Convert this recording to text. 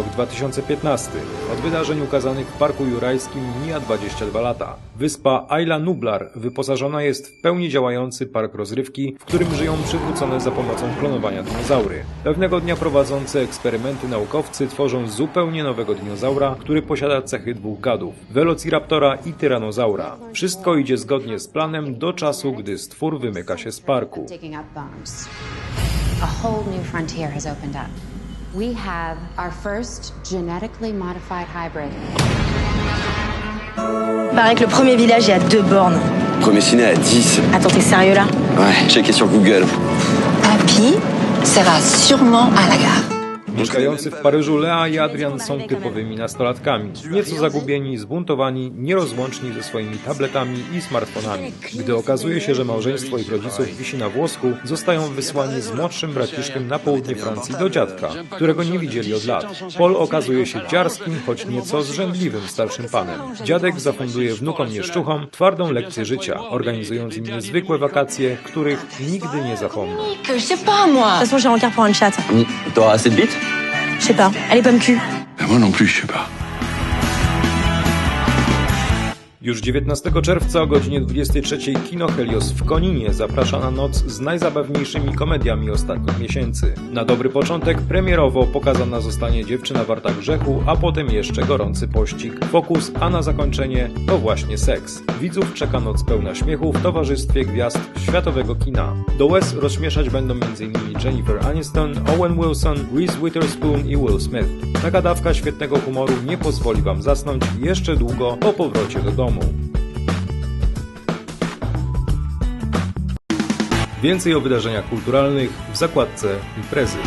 2015. Od wydarzeń ukazanych w Parku Jurajskim mija 22 lata. Wyspa Ayla Nublar wyposażona jest w pełni działający park rozrywki, w którym żyją przywrócone za pomocą klonowania dinozaury. Pewnego dnia prowadzący eksperymenty naukowcy tworzą zupełnie nowego dinozaura, który posiada cechy dwóch gadów Velociraptora i Tyrannozaura. Wszystko idzie zgodnie z planem do czasu, gdy stwór wymyka się z parku. A whole new frontier has opened up. We have our first genetically modified hybrid. Paraît que le premier village est à deux bornes. Premier ciné à 10. Attends, t'es sérieux là? Ouais, checké sur Google. Papy sera sûrement à la gare. Mieszkający w Paryżu Lea i Adrian są typowymi nastolatkami. Nieco zagubieni, zbuntowani, nierozłączni ze swoimi tabletami i smartfonami. Gdy okazuje się, że małżeństwo ich rodziców wisi na włosku, zostają wysłani z młodszym braciszkiem na południe Francji do dziadka, którego nie widzieli od lat. Paul okazuje się dziarskim, choć nieco zrzędliwym starszym panem. Dziadek zafunduje wnukom mieszczuchom twardą lekcję życia, organizując im niezwykłe wakacje, których nigdy nie zapomną. Que je sais pas, moi. De toute façon, j'ai rencard pour une chatte. T'auras assez de bites Je sais pas. Elle est pomme cul. Moi non plus, je sais pas. Już 19 czerwca o godzinie 23 Kino Helios w Koninie zaprasza na noc z najzabawniejszymi komediami ostatnich miesięcy. Na dobry początek premierowo pokazana zostanie Dziewczyna warta grzechu, a potem jeszcze gorący pościg. Fokus, a na zakończenie to właśnie seks. Widzów czeka noc pełna śmiechu w towarzystwie gwiazd światowego kina. Do łez rozśmieszać będą m.in. Jennifer Aniston, Owen Wilson, Reese Witherspoon i Will Smith. Taka dawka świetnego humoru nie pozwoli Wam zasnąć jeszcze długo po powrocie do domu. Więcej o wydarzeniach kulturalnych w zakładce imprezy.